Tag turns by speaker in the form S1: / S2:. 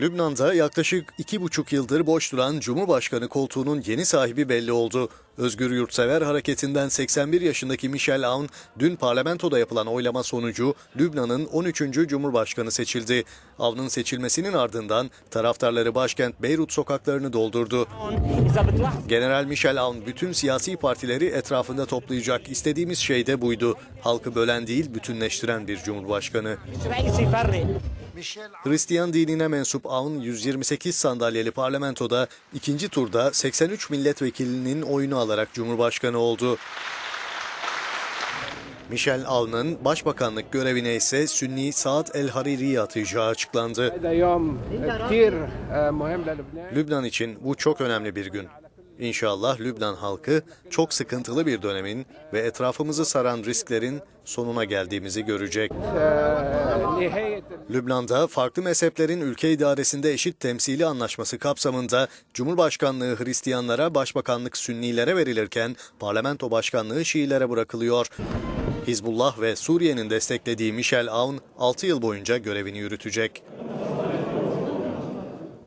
S1: Lübnan'da yaklaşık iki buçuk yıldır boş duran Cumhurbaşkanı koltuğunun yeni sahibi belli oldu. Özgür Yurtsever Hareketi'nden 81 yaşındaki Michel Aoun dün parlamentoda yapılan oylama sonucu Lübnan'ın 13. Cumhurbaşkanı seçildi. Aoun'un seçilmesinin ardından taraftarları başkent Beyrut sokaklarını doldurdu. General Michel Aoun bütün siyasi partileri etrafında toplayacak. İstediğimiz şey de buydu. Halkı bölen değil bütünleştiren bir cumhurbaşkanı. Hristiyan dinine mensup AUN 128 sandalyeli parlamentoda ikinci turda 83 milletvekilinin oyunu alarak Cumhurbaşkanı oldu. Michel Aoun'un başbakanlık görevine ise Sünni Saad El Hariri'yi atacağı açıklandı. Lübnan için bu çok önemli bir gün. İnşallah Lübnan halkı çok sıkıntılı bir dönemin ve etrafımızı saran risklerin sonuna geldiğimizi görecek.
S2: Ee,
S1: Lübnan'da farklı mezheplerin ülke idaresinde eşit temsili anlaşması kapsamında Cumhurbaşkanlığı Hristiyanlara, Başbakanlık Sünnilere verilirken Parlamento Başkanlığı Şiilere bırakılıyor. Hizbullah ve Suriye'nin desteklediği Michel Aoun 6 yıl boyunca görevini yürütecek.